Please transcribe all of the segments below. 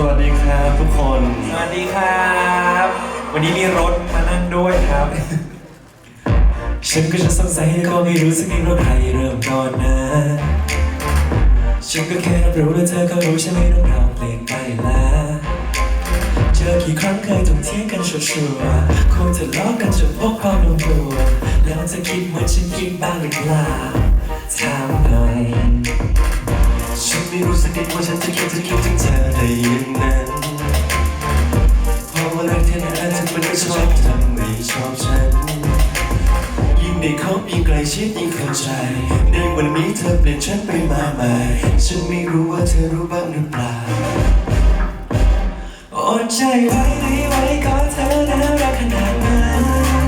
สวัสดีครับทุกคน สวัสดีครับ วันนี้มีรถมานั่งด้วยครับ ฉันก็จะสงสัยก็ไม่รู้สักทีว่าใครเริ่มก่อนนะ ฉันก็แค่รับรู้แล้วเธอก็รู้ฉันไม่ต้องรองเปลี่ยนไปแล้ว เจอกี่ครั้งเคยต้องเถียงกันชัวร์ๆคงทะเลาะกันจนพบความลงตัว แล้วจะคิดเหมือนฉันคิดบ้างหรือเปล่าถามหน่อยฉันไม่รู้สักนิดว่าฉันจะคิดจะคิดถึงเธอได้ยัง นั้นเธอเป็นไม่ชอบทำไม่ชอบฉัน ยิ่งได้คบยิ่งใกลชิดยิ่งเข้าใจ ในวันนี้เธอเปลี่ยนฉันไปมากมายฉันไม่รู้ว่าเธอรู้บ้างหรือเปล่าอดใจไว้ไไหวก็เธอน่ารักขนาดนั้น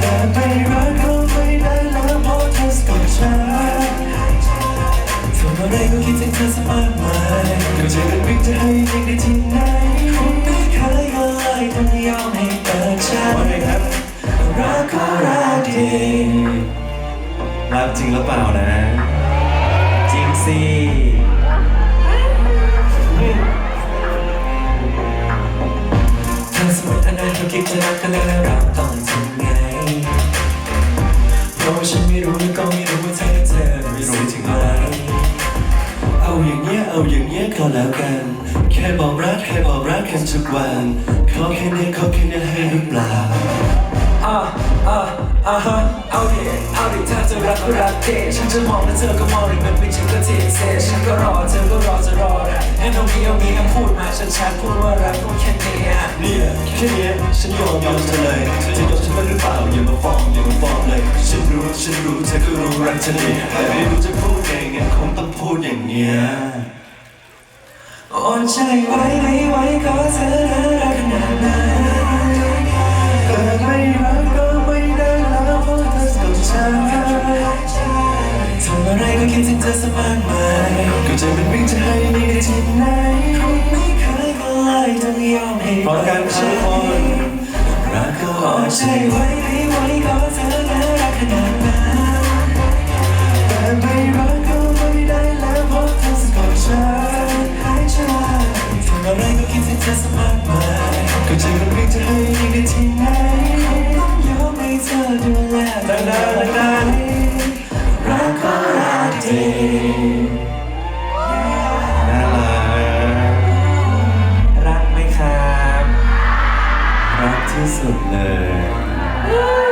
แต่ไม่รักก็ไม่ได้แล้วเพราะเธอสะกดฉันทำอะไรก็คิดถึงเธอเสมอมาก็จะเป็นวิ่งจะให้ยัง รักจริงหรือเปล่านะ จริงสิถ้าสมมติอนาคตคิดจะรักกันแล้วเราต้องทำไงเพราะว่าฉันไม่รู้แล้วก็ไม่รู้ว่าเธอและเธอรู้สึกถึงอะไรเอาอย่างเงี้ยเอาอย่างเงี้ยก็แล้วกัน แค่บอกรักแค่บอกรักกันทุกวันขอแค่เนี้ยขอแค่เนี้ยให้หรือเปล่า อะอะอะฮะเอาดิเอาดิถ้าเจะรักก็รักเดฉันจะมองแล้วเธอก็มองดิมันไม่จริงก็ทีเซฉันก็รอเธอก็รอจะรอนะให้ตรงนี้เอางี้คำพูดมาชัดๆพูดว่ารักพูแค่นี้อะเนี่ยแค่เนี้ยฉันยอมยอมเธอเลยเธอจะยอมฉันบ้างหรือเปล่าอย่ามาฟ้องอย่ามาฟ้องเลยฉันรู้ฉันรู้เธอก็รู้รักฉันดีแต่ไม่รู้จะพูดยังไงคงต้องพูดอย่างเงี้ยอดใจไว้ไม่ไหวก็เธอ ดถึงเธอสบายไหมก็ะจมันพียงจะให้ดีที่ไหนไม่เคยก็เลยต้องยอมให้พร้อมกันทุกคนรักก็ขอใจไว้ให้ไว้ก็เธอแล้รักขนาดนั้นแต่ไม่รักก็ไม่ได้แล้วเพราะเธอสะกดฉันหายใจทำอะไรก็คิดถึงเธอสบายไหมก็ะจมันพียงจะให้ดีที่ไหนต้องยอมให้เธอดูแลแต่ได 크리스마스. 네.